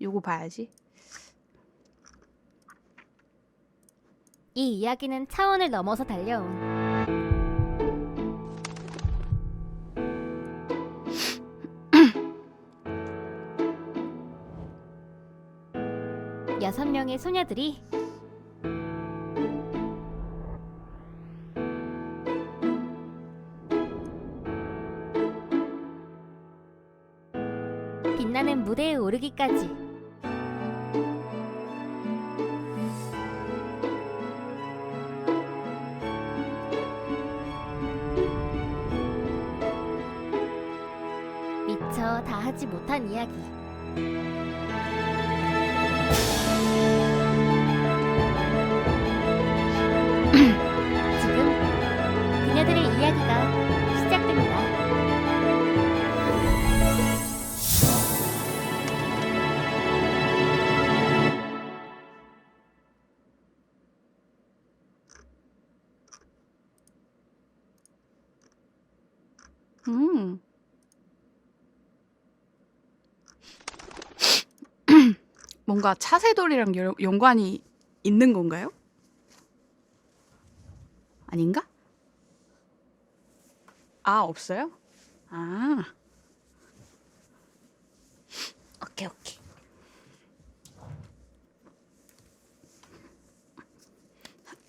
요거 봐야지. 이 이야기는 차원을 넘어서 달려온 여섯 명의 소녀들이 빛나는 무대에 오르기까지 이야기. 뭔가 차세돌이랑 연- 연관이 있는 건가요? 아닌가? 아, 없어요? 아. 오케이, 오케이.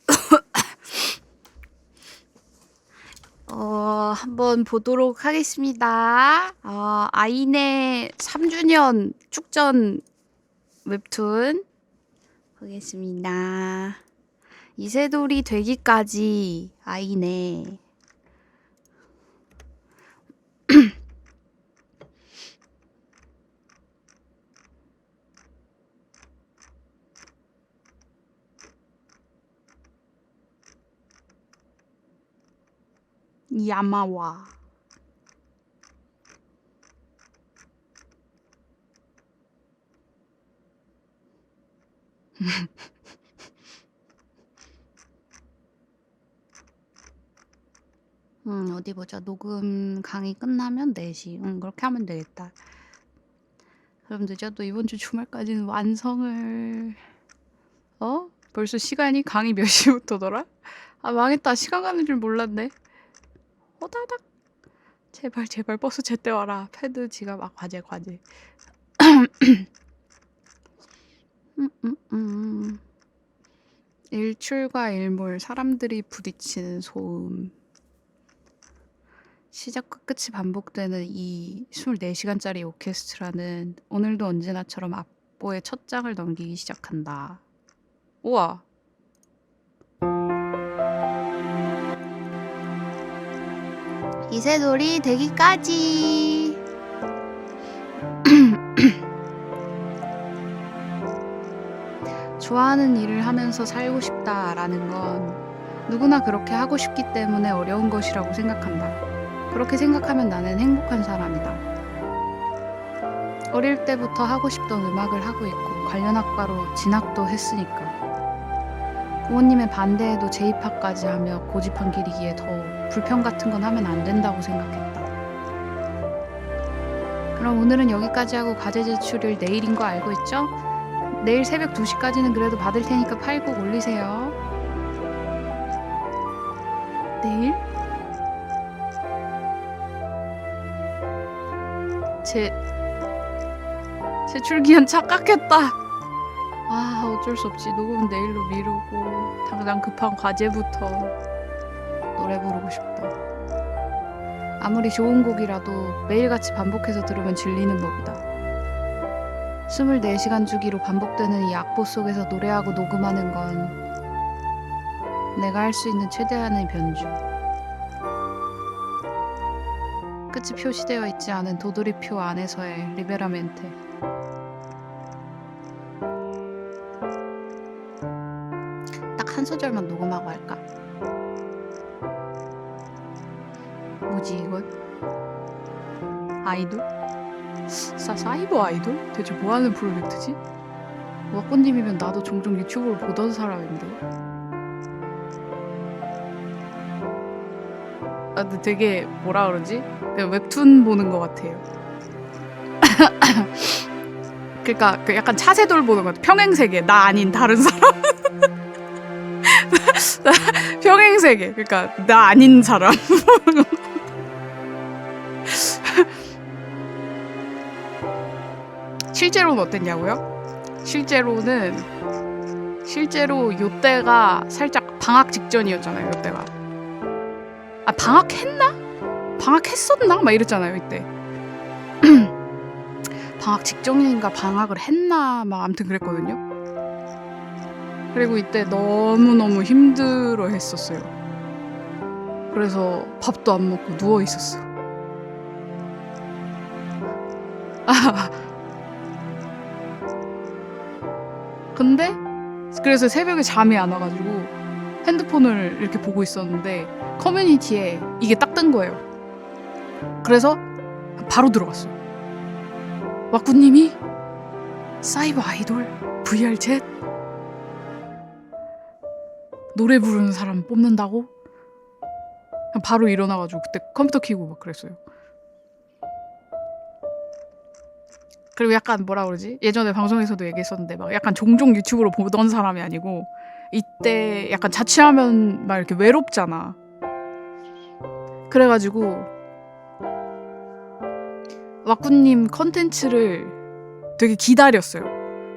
어, 한번 보도록 하겠습니다. 어, 아이네 3주년 축전 웹툰 보겠습니다. 이세돌이 되기까지 아이네. 야마와. 음, 어디 보자. 녹음 강의 끝나면 4시. 응, 그렇게 하면 되겠다. 그럼 늦어도 이번 주 주말까지는 완성을. 어? 벌써 시간이 강의 몇 시부터더라? 아, 망했다. 시간 가는 줄 몰랐네. 호다닥. 제발, 제발 버스 제때 와라. 패드, 지갑, 아, 과제, 과제. 음, 음, 음. 일출과 일몰, 사람들이 부딪히는 소음. 시작과 끝이 반복되는 이 24시간짜리 오케스트라는 오늘도 언제나처럼 악보의 첫 장을 넘기기 시작한다. 우와. 이세돌이 되기까지. 좋아하는 일을 하면서 살고 싶다라는 건 누구나 그렇게 하고 싶기 때문에 어려운 것이라고 생각한다. 그렇게 생각하면 나는 행복한 사람이다. 어릴 때부터 하고 싶던 음악을 하고 있고 관련 학과로 진학도 했으니까. 부모님의 반대에도 재입학까지 하며 고집한 길이기에 더 불평 같은 건 하면 안 된다고 생각했다. 그럼 오늘은 여기까지 하고 과제 제출일 내일인 거 알고 있죠? 내일 새벽 2시까지는 그래도 받을 테니까 파일 꼭 올리세요. 내일? 제 제출기한 착각했다. 아 어쩔 수 없지 녹음은 내일로 미루고 당장 급한 과제부터 노래 부르고 싶다. 아무리 좋은 곡이라도 매일같이 반복해서 들으면 질리는 법이다. 24시간 주기로 반복되는 이 악보 속에서 노래하고 녹음하는 건 내가 할 수 있는 최대한의 변주. 끝이 표시되어 있지 않은 도돌이표 안에서의 리베라멘테. 딱 한 소절만 녹음하고 할까? 뭐지 이건? 아이돌? 사, 사이버 아이돌? 대체 뭐 하는 프로젝트지? 와꾸님이면 나도 종종 유튜브를 보던 사람인데. 아, 근데 되게 뭐라 그러지? 웹툰 보는 것 같아요. 그러니까 그 약간 차세돌 보는 것 같아. 평행세계 나 아닌 다른 사람. 평행세계 그러니까 나 아닌 사람. 실제로는 어땠냐고요? 실제로는 실제로 요때가 살짝 방학 직전이었잖아요. 요때가 아 방학했나? 방학했었나? 막 이랬잖아요. 이때 방학 직전인가 방학을 했나 막 아무튼 그랬거든요. 그리고 이때 너무 너무 힘들어 했었어요. 그래서 밥도 안 먹고 누워 있었어. 아. 근데 그래서 새벽에 잠이 안 와가지고 핸드폰을 이렇게 보고 있었는데 커뮤니티에 이게 딱 뜬 거예요. 그래서 바로 들어갔어요. 와꾸님이 사이버 아이돌 VR 챗 노래 부르는 사람 뽑는다고? 바로 일어나가지고 그때 컴퓨터 켜고 막 그랬어요. 그리고 약간 뭐라 그러지? 예전에 방송에서도 얘기했었는데 막 약간 종종 유튜브로 보던 사람이 아니고 이때 약간 자취하면 막 이렇게 외롭잖아. 그래가지고 와꾸님 컨텐츠를 되게 기다렸어요.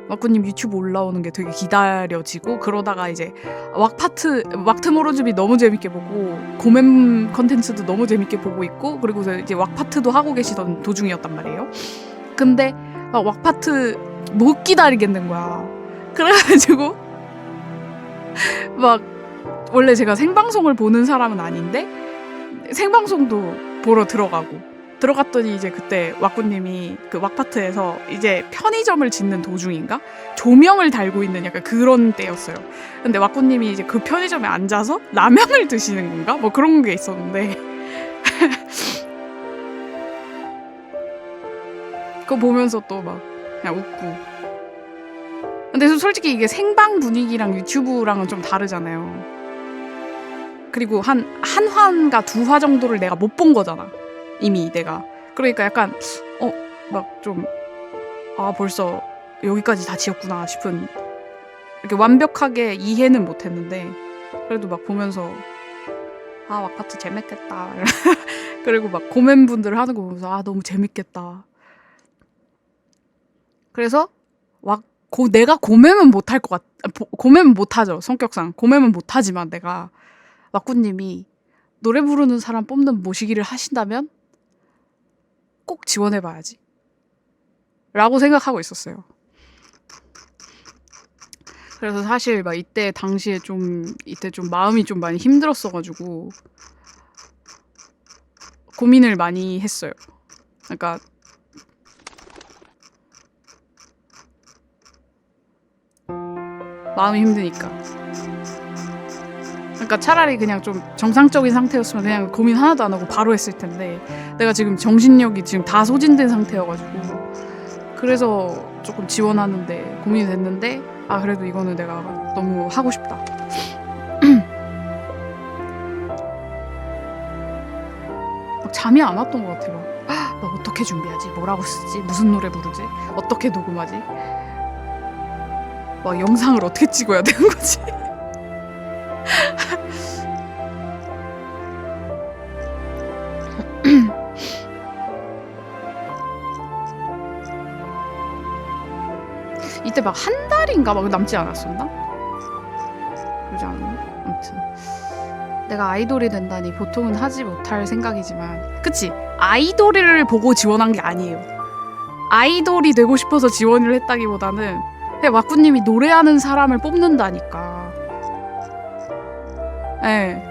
와꾸님 유튜브 올라오는 게 되게 기다려지고 그러다가 이제 왁파트 왁트모로즈비 너무 재밌게 보고 고멤 컨텐츠도 너무 재밌게 보고 있고 그리고 이제 왁파트도 하고 계시던 도중이었단 말이에요. 근데 막 왁파트 못 기다리겠는 거야. 그래가지고 막 원래 제가 생방송을 보는 사람은 아닌데 생방송도 보러 들어가고 들어갔더니 이제 그때 왁구님이 그 왁파트에서 이제 편의점을 짓는 도중인가 조명을 달고 있는 약간 그런 때였어요. 근데 왁구님이 이제 그 편의점에 앉아서 라면을 드시는 건가 뭐 그런 게 있었는데 그거 보면서 또 막 그냥 웃고. 근데 솔직히 이게 생방 분위기랑 유튜브랑은 좀 다르잖아요. 그리고 한 한 화인가 두 화 정도를 내가 못 본 거잖아. 이미 내가. 그러니까 약간 어 막 좀 아 벌써 여기까지 다 지었구나 싶은 이렇게 완벽하게 이해는 못 했는데 그래도 막 보면서 아 왁파트 재밌겠다. 그리고 막 고멘 분들 하는 거 보면서 아 너무 재밌겠다. 그래서 와, 고, 내가 고매면 못할 것 같, 아, 보- 고매면 못하죠 성격상 고매면 못하지만 내가 왁구님이 노래 부르는 사람 뽑는 모시기를 하신다면 꼭 지원해봐야지. 라고 생각하고 있었어요. 그래서 사실 막 이때 당시에 좀 이때 좀 마음이 좀 많이 힘들었어가지고 고민을 많이 했어요. 그러니까 마음이 힘드니까. 그러니까 차라리 그냥 좀 정상적인 상태였으면 그냥 고민 하나도 안 하고 바로 했을 텐데 내가 지금 정신력이 지금 다 소진된 상태여가지고 그래서 조금 지원하는데 고민이 됐는데 아 그래도 이거는 내가 너무 하고 싶다. 막 잠이 안 왔던 것 같아. 막, 아, 막 어떻게 준비하지? 뭐라고 쓰지? 무슨 노래 부르지? 어떻게 녹음하지? 막 영상을 어떻게 찍어야 되는 거지? 이때 막 한 달인가 막 남지 않았었나? 그러지 않았나? 아무튼 내가 아이돌이 된다니 보통은 하지 못할 생각이지만 그치 아이돌을 보고 지원한 게 아니에요 아이돌이 되고 싶어서 지원을 했다기보다는 그냥 와꾸님이 노래하는 사람을 뽑는다니까 예.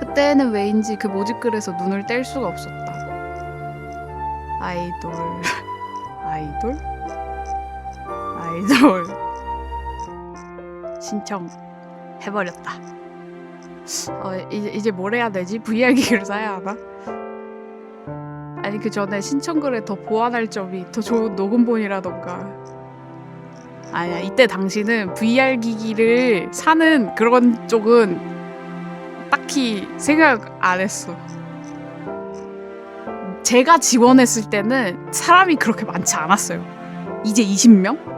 그때는 왜인지 그 모집글에서 눈을 뗄 수가 없었다. 아이돌, 아이돌, 아이돌 신청 해버렸다. 어 이제 이제 뭘 해야 되지? VR 기기를 사야 하나? 아니 그 전에 신청글에 더 보완할 점이 더 좋은 녹음본이라던가 아니야 이때 당시는 VR 기기를 사는 그런 쪽은 딱히 생각 안 했어 제가 지원했을 때는 사람이 그렇게 많지 않았어요. 이제 20명?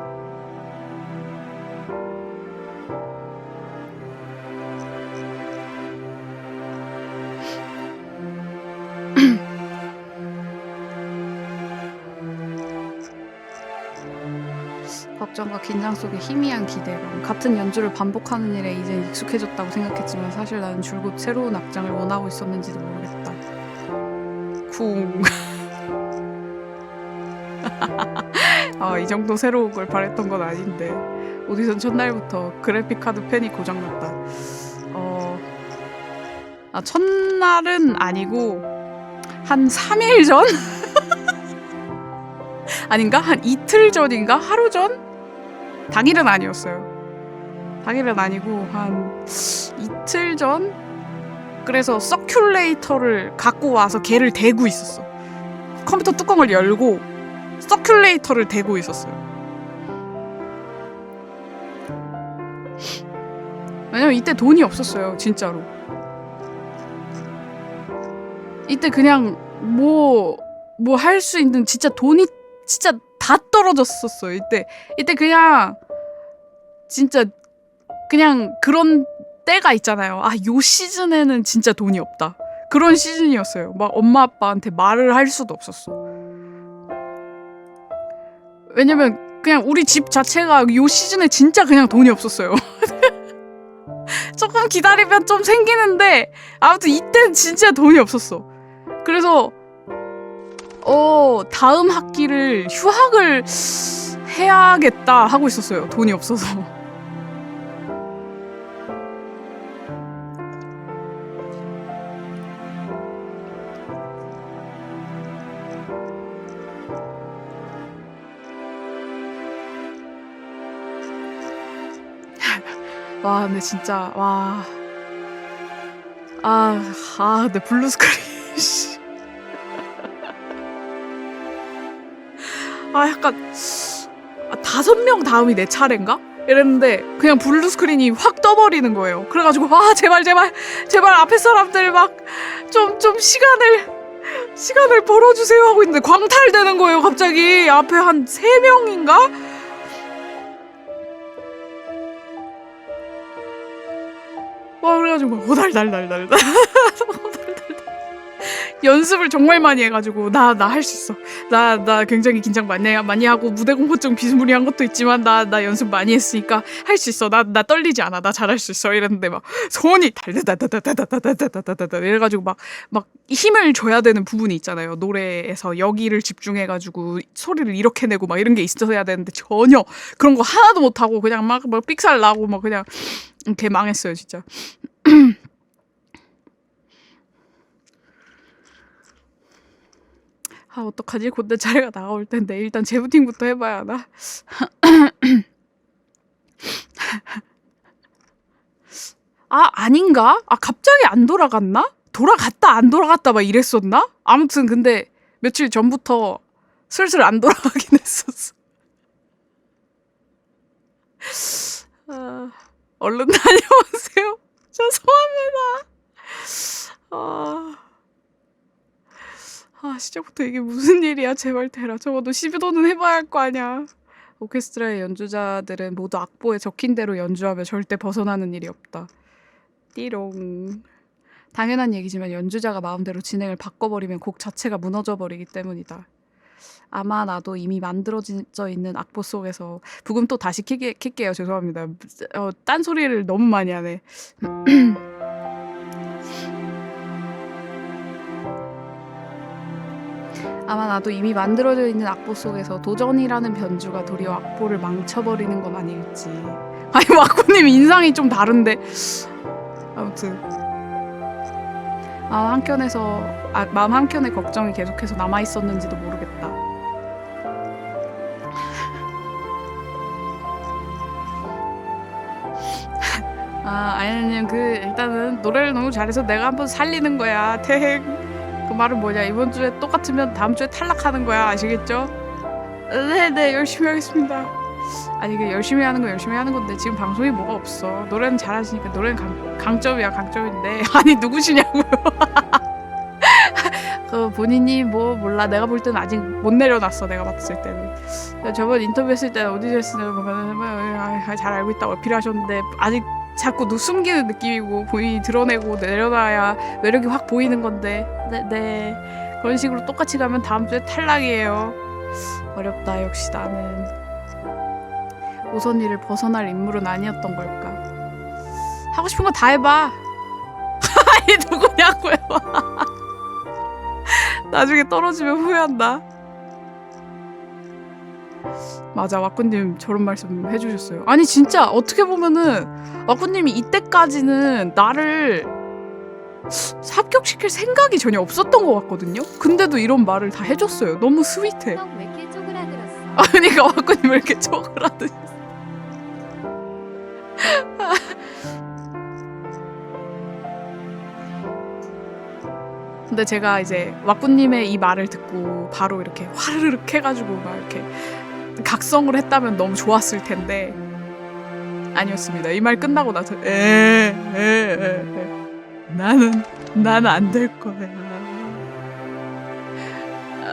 걱정과 긴장 속에 희미한 기대감. 같은 연주를 반복하는 일에 이제 익숙해졌다고 생각했지만 사실 나는 줄곧 새로운 악장을 원하고 있었는지도 모르겠다. 쿵. 아, 이 정도 새로운 걸 바랬던 건 아닌데. 오디션 첫날부터 그래픽카드 펜이 고장났다. 어. 아, 첫날은 아니고 한 3일 전? 아닌가? 한 이틀 전인가? 하루 전? 당일은 아니었어요. 당일은 아니고 한 이틀 전? 그래서 서큘레이터를 갖고 와서 걔를 대고 있었어. 컴퓨터 뚜껑을 열고 서큘레이터를 대고 있었어요. 왜냐면 이때 돈이 없었어요, 진짜로. 이때 그냥 뭐 뭐 할 수 있는 진짜 돈이 진짜 다 떨어졌었어요. 이때 이때 그냥 진짜 그냥 그런 때가 있잖아요. 아, 요 시즌에는 진짜 돈이 없다. 그런 시즌이었어요. 막 엄마 아빠한테 말을 할 수도 없었어. 왜냐면 그냥 우리 집 자체가 요 시즌에 진짜 그냥 돈이 없었어요. 조금 기다리면 좀 생기는데 아무튼 이때는 진짜 돈이 없었어. 그래서 어 다음 학기를 휴학을 해야겠다 하고 있었어요. 돈이 없어서. 와, 근데 진짜 와. 아, 아, 근데 블루 스크린. 아, 약간 아, 다섯 명 다음이 내 차례인가? 이랬는데 그냥 블루 스크린이 확 떠버리는 거예요. 그래가지고 아 제발 제발 제발 앞에 사람들 막 좀좀 시간을 시간을 벌어주세요 하고 있는데 광탈되는 거예요. 갑자기 앞에 한 세 명인가? 와 그래가지고 호달달달달 연습을 정말 많이 해가지고 나 나 할 수 있어. 나 나 굉장히 긴장 많이 많이 하고 무대 공포증 비스무리한 것도 있지만 나 나 연습 많이 했으니까 할 수 있어. 나 나 떨리지 않아. 나 잘할 수 있어. 이랬는데 막 손이 달달달달달달달달달달달 이래가지고 막 막 힘을 줘야 되는 부분이 있잖아요. 노래에서 여기를 집중해가지고 소리를 이렇게 내고 막 이런 게 있어야 되는데 전혀 그런 거 하나도 못 하고 그냥 막, 막 삑살 나고 막 그냥 개 망했어요 진짜. 아 어떡하지? 곧내 차례가 나올 텐데 일단 재부팅부터 해봐야 하나? 아 아닌가? 아 갑자기 안 돌아갔나? 돌아갔다 안 돌아갔다 막 이랬었나? 아무튼 근데 며칠 전부터 슬슬 안 돌아가긴 했었어. 아, 얼른 다녀오세요. 죄송합니다. 아, 아 시작부터 이게 무슨 일이야? 제발 대라. 적어도 12도는 해봐야 할 거 아니야. 오케스트라의 연주자들은 모두 악보에 적힌 대로 연주하며 절대 벗어나는 일이 없다. 띠롱. 당연한 얘기지만 연주자가 마음대로 진행을 바꿔버리면 곡 자체가 무너져 버리기 때문이다. 아마 나도 이미 만들어져 있는 악보 속에서 부금 또 다시 킬게, 킬게요. 죄송합니다. 어, 딴 소리를 너무 많이 하네. 아마 나도 이미 만들어져 있는 악보 속에서 도전이라는 변주가 도리어 악보를 망쳐버리는 건 아닐지. 아니 와꾸님 인상이 좀 다른데. 아무튼 마음 한켠에서 아, 마음 한켠에 걱정이 계속해서 남아 있었는지도 모르겠다. 아 아연님 그 일단은 노래를 너무 잘해서 내가 한번 살리는 거야. 태행. 그 말은 뭐냐 이번 주에 똑같으면 다음 주에 탈락하는 거야 아시겠죠? 네네 열심히 하겠습니다. 아니 그 열심히 하는 건 열심히 하는 건데 지금 방송이 뭐가 없어. 노래는 잘하시니까 노래는 강, 강점이야 강점인데 아니 누구시냐고요? 그또 본인이 뭐 몰라 내가 볼 때는 아직 못 내려놨어 내가 봤을 때는 저번 인터뷰 했을 때 오디션 했을 때 보면은 뭐, 아, 잘 알고 있다고 어필하셨는데 아직 자꾸 누 숨기는 느낌이고 본인이 드러내고 내려놔야 매력이 확 보이는 건데. 네, 네. 그런 식으로 똑같이 가면 다음 주에 탈락이에요. 어렵다 역시 나는. 오선이를 벗어날 인물은 아니었던 걸까? 하고 싶은 거 다 해봐. 아니 누구냐고요. 나중에 떨어지면 후회한다 맞아 와꾸님 저런 말씀 해주셨어요. 아니 진짜 어떻게 보면은 와꾸님이 이때까지는 나를 합격시킬 생각이 전혀 없었던 것 같거든요? 근데도 이런 말을 다 해줬어요. 너무 스윗해. 형왜 이렇게 쪼그라들었어? 아니 그러니까 와꾸님 왜 이렇게 쪼그라드셨어 근데 제가 이제 와꾸님의 이 말을 듣고 바로 이렇게 화르륵 해가지고 막 이렇게 각성을 했다면 너무 좋았을 텐데 아니었습니다. 이 말 끝나고 나서 에에에 나는 나는 안 될 거야.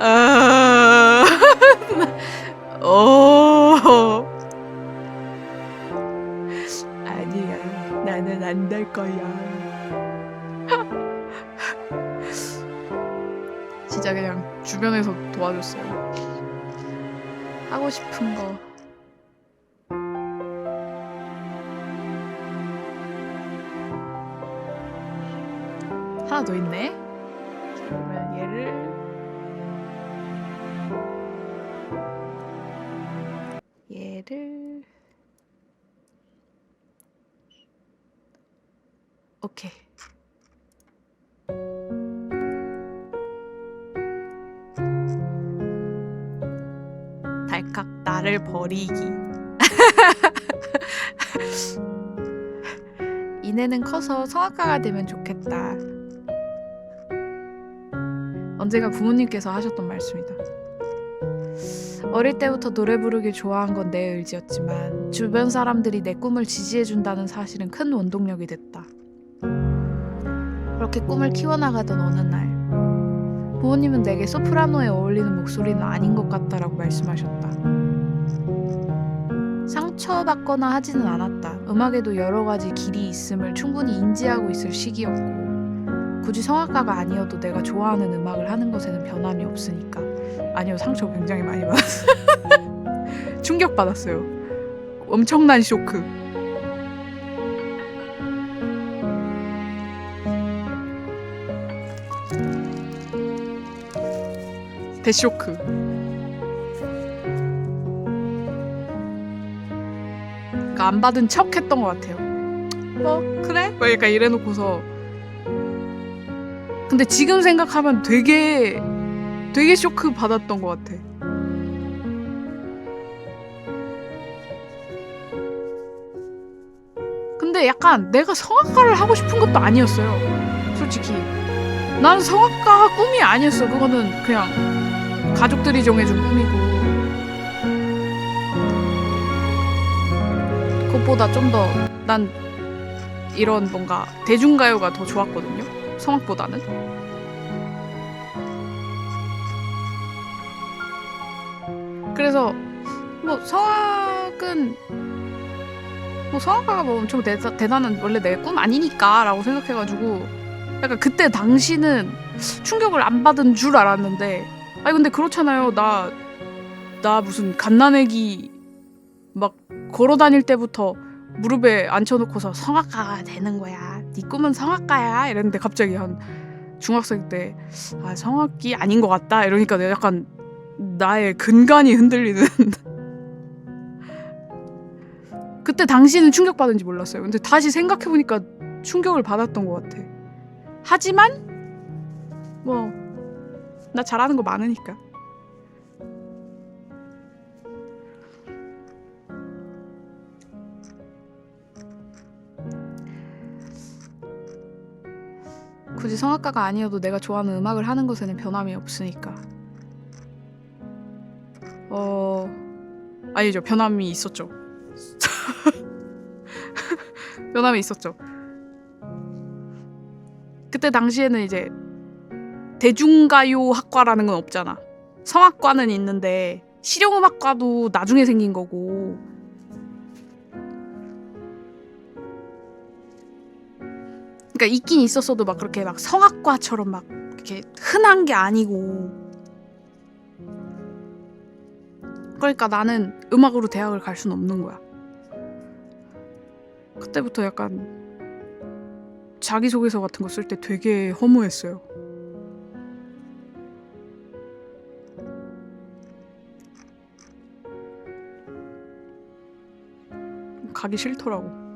아, 오 아니야 나는 안 될 거야. 진짜 그냥 주변에서 도와줬어요. 하고 싶은 거. 하나 더 있네. 달칵 나를 버리기. 이내는 커서 성악가가 되면 좋겠다. 언제가 부모님께서 하셨던 말씀이다. 어릴 때부터 노래 부르기 좋아한 건 내 의지였지만 주변 사람들이 내 꿈을 지지해준다는 사실은 큰 원동력이 됐다. 그렇게 꿈을 키워나가던 어느 날 부모님은 내게 소프라노에 어울리는 목소리는 아닌 것 같다라고 말씀하셨다. 상처받거나 하지는 않았다. 음악에도 여러 가지 길이 있음을 충분히 인지하고 있을 시기였고 굳이 성악가가 아니어도 내가 좋아하는 음악을 하는 것에는 변함이 없으니까. 아니요, 상처 굉장히 많이 받았어요. 충격 받았어요. 엄청난 쇼크. 대쇼크. 그러니까 안 받은 척 했던 것 같아요. 뭐 그래? 뭐 약간 이래놓고서 근데 지금 생각하면 되게 되게 쇼크 받았던 것 같아. 근데 약간 내가 성악가를 하고 싶은 것도 아니었어요. 솔직히 나는 성악가가 꿈이 아니었어. 그거는 그냥 가족들이 정해준 꿈이고 그것보다 좀 더 난 이런 뭔가 대중가요가 더 좋았거든요. 성악보다는. 그래서 뭐 성악은 뭐 성악가가 뭐 엄청 대다, 대단한 원래 내 꿈 아니니까라고 생각해가지고 약간 그때 당시는 충격을 안 받은 줄 알았는데 아니 근데 그렇잖아요. 나 나 무슨 갓난애기 막 걸어 다닐 때부터 무릎에 앉혀놓고서 성악가가 되는 거야. 네 꿈은 성악가야. 이랬는데 갑자기 한 중학생 때 아 성악기 아닌 것 같다. 이러니까 내가 약간 나의 근간이 흔들리는. 그때 당시는 충격받은지 몰랐어요. 근데 다시 생각해보니까 충격을 받았던 것 같아. 하지만 뭐 나 잘하는 거 많으니까. 굳이 성악가가 아니어도 내가 좋아하는 음악을 하는 것에는 변함이 없으니까. 어 아니죠. 변함이 있었죠. 변함이 있었죠. 그때 당시에는 이제 대중가요 학과라는 건 없잖아. 성악과는 있는데 실용음악과도 나중에 생긴 거고. 그러니까 있긴 있었어도 막 그렇게 막 성악과처럼 막 이렇게 흔한 게 아니고. 그러니까 나는 음악으로 대학을 갈 수는 없는 거야. 그때부터 약간 자기소개서 같은 거 쓸 때 되게 허무했어요. 가기 싫더라고.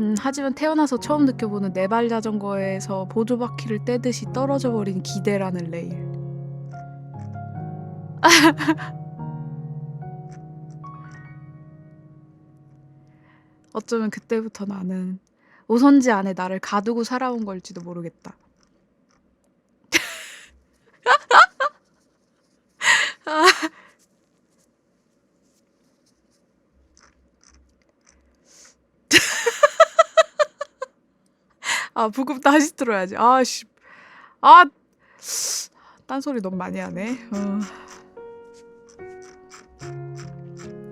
음, 하지만 태어나서 처음 느껴보는 네발 자전거에서 보조바퀴를 떼듯이 떨어져 버린 기대라는 레일. 어쩌면 그때부터 나는 오선지 안에 나를 가두고 살아온 걸지도 모르겠다. 아 부금 다시 들어야지. 아 씨, 아, 딴소리 너무 많이 하네. 어.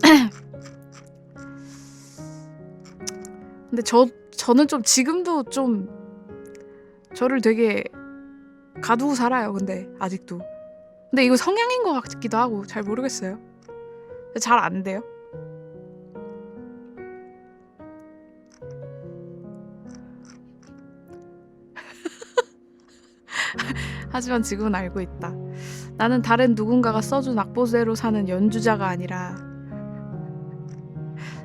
근데 저 저는 좀 지금도 좀 저를 되게 가두고 살아요. 근데 아직도. 근데 이거 성향인 것 같기도 하고 잘 모르겠어요. 잘 안 돼요. 하지만 지금은 알고 있다. 나는 다른 누군가가 써준 악보대로 사는 연주자가 아니라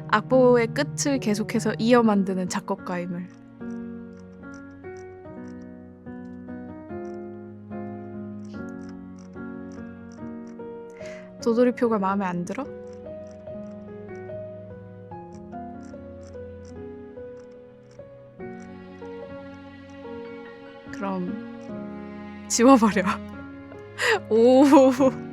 악보의 끝을 계속해서 이어 만드는 작곡가임을. 도돌이표가 마음에 안 들어? 그럼 지워버려. 오.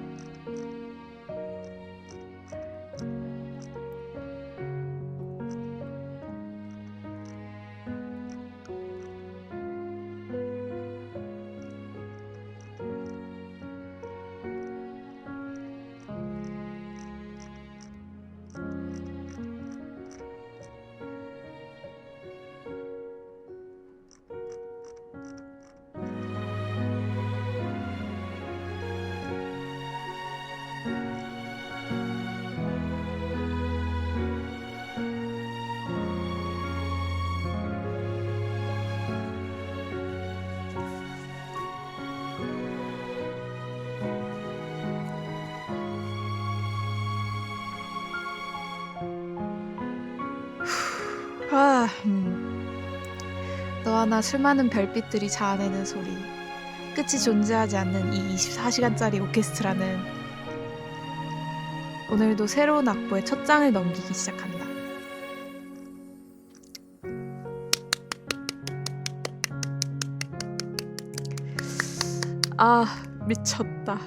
너와 나 수많은 별빛들이 자아내는 소리. 끝이 존재하지 않는 이 24시간짜리 오케스트라는 오늘도 새로운 악보의 첫 장을 넘기기 시작한다. 아, 미쳤다.